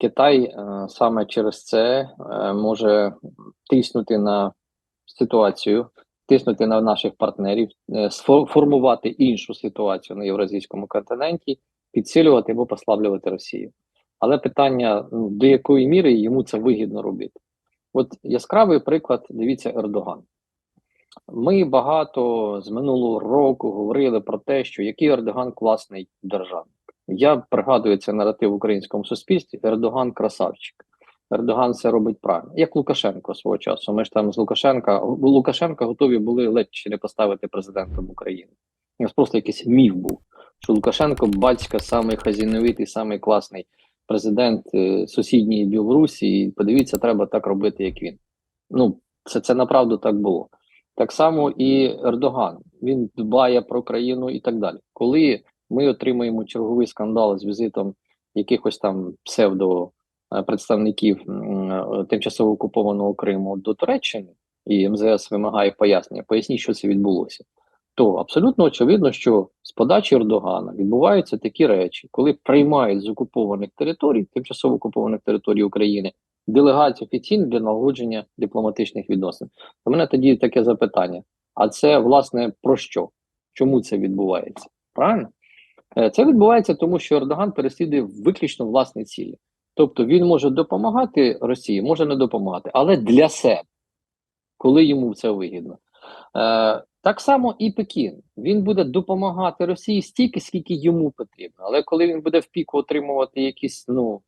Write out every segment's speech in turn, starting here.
Китай е, саме через це е, може тиснути на ситуацію, тиснути на наших партнерів, е, сфо- формувати іншу ситуацію на євразійському континенті, підсилювати або послаблювати Росію. Але питання ну, до якої міри йому це вигідно робити? От яскравий приклад, дивіться, Ердоган. Ми багато з минулого року говорили про те, що який Ердоган класний державник. Я пригадую цей наратив в українському суспільстві. Ердоган красавчик. Ердоган все робить правильно. Як Лукашенко свого часу. Ми ж там з Лукашенка Лукашенка готові були ледь чи не поставити президентом України. У нас просто якийсь міф був, що Лукашенко батька самий хазіновитий, самий класний президент е, сусідньої Білорусі. І подивіться, треба так робити, як він. Ну, це, це направду так було. Так само і Ердоган. Він дбає про країну і так далі. Коли ми отримаємо черговий скандал з візитом якихось там псевдо е, представників е, тимчасово окупованого Криму до Туреччини, і МЗС вимагає пояснення, поясніть, що це відбулося. То абсолютно очевидно, що з подачі Ердогана відбуваються такі речі, коли приймають з окупованих територій, тимчасово окупованих територій України, делегацію офіційно для налагодження дипломатичних відносин. У мене тоді таке запитання: а це власне про що? Чому це відбувається? Правильно? Е, Це відбувається тому, що Ердоган переслідує виключно власні цілі. Тобто він може допомагати Росії, може не допомагати, але для себе, коли йому це вигідно. Е, так само і Пекін. Він буде допомагати Росії стільки, скільки йому потрібно. Але коли він буде в піку отримувати якісь ну,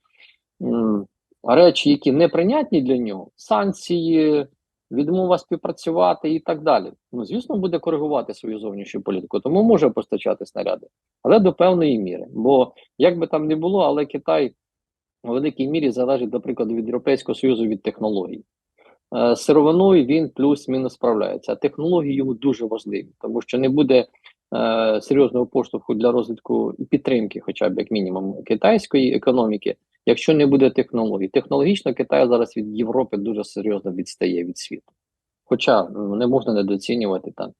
речі, які неприйнятні для нього, санкції, відмова співпрацювати і так далі. Ну, звісно, буде коригувати свою зовнішню політику, тому може постачати снаряди, але до певної міри. Бо як би там не було, але Китай у великій мірі залежить, до прикладу, від Європейського Союзу від технологій. Е, сировиною він плюс-мінус справляється. А технології йому дуже важливі, тому що не буде е, серйозного поштовху для розвитку і підтримки, хоча б як мінімум, китайської економіки, якщо не буде технологій. Технологічно Китай зараз від Європи дуже серйозно відстає від світу. Хоча не можна недооцінювати там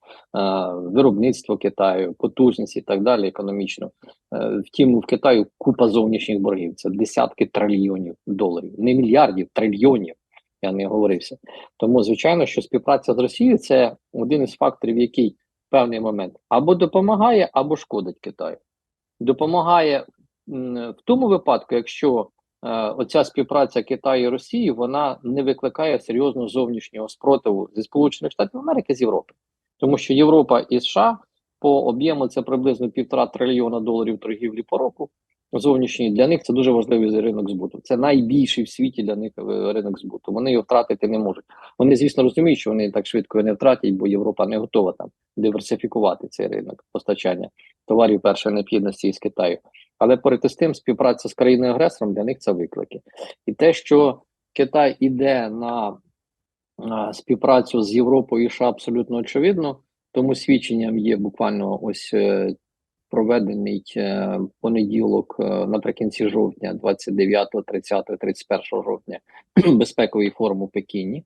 виробництво Китаю, потужність і так далі, економічно. Е, втім, в Китаю купа зовнішніх боргів. Це десятки трильйонів доларів, не мільярдів, трильйонів. Я не говорився. Тому, звичайно, що співпраця з Росією це один із факторів, який в певний момент або допомагає, або шкодить Китаю. Допомагає в тому випадку, якщо е, оця співпраця Китаю і Росії вона не викликає серйозного зовнішнього спротиву зі Сполучених Штатів Америки з Європи, тому що Європа і США по об'єму це приблизно півтора трильйона доларів торгівлі по року. Зовнішній для них це дуже важливий ринок збуту. Це найбільший в світі для них е, ринок збуту. Вони його втратити не можуть. Вони, звісно, розуміють, що вони так швидко його не втратять, бо Європа не готова там диверсифікувати цей ринок постачання товарів першої необхідності із Китаю. Але поряд із тим, співпраця з країною агресором для них це виклики. І те, що Китай іде на, на співпрацю з Європою і США, абсолютно очевидно. Тому свідченням є буквально ось е, проведений е, понеділок е, наприкінці жовтня, 29, 30, 31 жовтня, безпековий форум у Пекіні,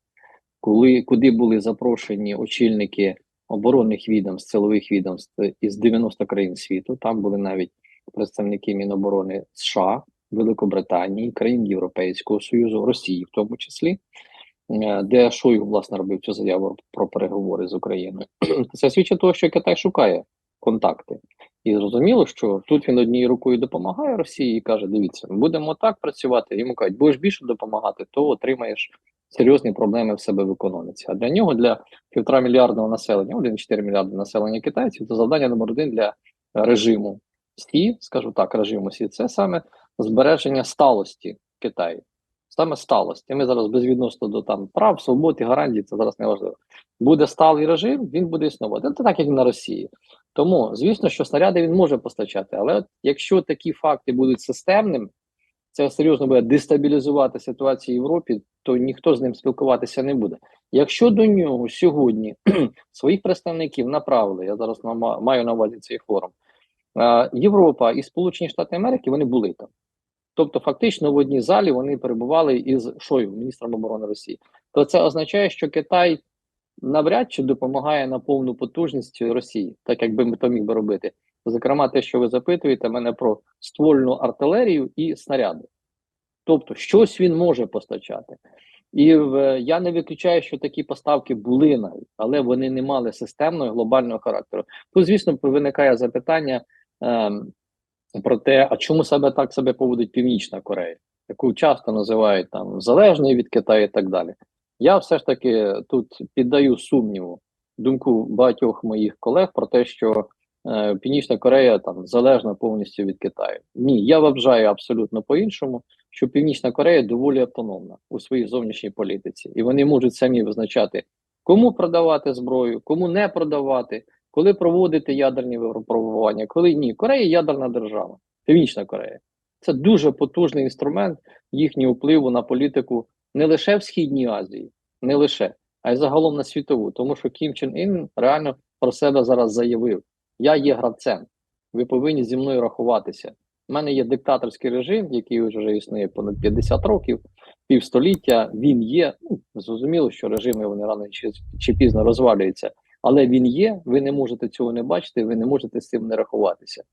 коли куди були запрошені очільники оборонних відомств, силових відомств із 90 країн світу. Там були навіть представники Міноборони США, Великобританії, країн Європейського Союзу, Росії, в тому числі. е, Де Шойгу, власне, робив цю заяву про переговори з Україною. Це свідчить того, що Китай шукає контакти. І зрозуміло, що тут він однією рукою допомагає Росії і каже: дивіться, будемо так працювати. Йому кажуть, будеш більше допомагати, то отримаєш серйозні проблеми в себе в економіці. А для нього, для півтора мільярдного населення, 1,4 мільярди населення китайців, це завдання номер один для режиму Сі, скажу так, режиму Сі, це саме збереження сталості Китаю. Саме сталості. Ми зараз безвідносно до там прав, свободи, гарантій, це зараз не важливо. Буде сталий режим, він буде існувати. Це так, як і на Росії. Тому, звісно, що снаряди він може постачати, але от якщо такі факти будуть системними, це серйозно буде дестабілізувати ситуацію в Європі, то ніхто з ним спілкуватися не буде. Якщо до нього сьогодні своїх представників направили, я зараз маю на увазі цей форум, Європа і Сполучені Штати Америки вони були там. Тобто, фактично в одній залі вони перебували із Шойгу, міністром оборони Росії. То це означає, що Китай навряд чи допомагає на повну потужність Росії, так як би ми то міг би робити. Зокрема, те, що ви запитуєте мене про ствольну артилерію і снаряди. Тобто, щось він може постачати. І в, я не виключаю, що такі поставки були навіть, але вони не мали системного глобального характеру. Тут, звісно, виникає запитання ем, про те, а чому себе так себе поводить Північна Корея, яку часто називають там залежною від Китаю і так далі. Я все ж таки тут піддаю сумніву думку багатьох моїх колег про те, що е, Північна Корея там залежна повністю від Китаю. Ні, я вважаю абсолютно по-іншому, що Північна Корея доволі автономна у своїй зовнішній політиці, і вони можуть самі визначати, кому продавати зброю, кому не продавати, коли проводити ядерні випробування, коли ні. Корея ядерна держава, Північна Корея. Це дуже потужний інструмент їхнього впливу на політику не лише в Східній Азії, не лише, а й загалом на світову. Тому що Кім Чен Ін реально про себе зараз заявив: Я є гравцем, ви повинні зі мною рахуватися. У мене є диктаторський режим, який вже існує понад 50 років, півстоліття. Він є. Ну, зрозуміло, що режими вони рано чи, чи пізно розвалюються, але він є. Ви не можете цього не бачити, ви не можете з цим не рахуватися.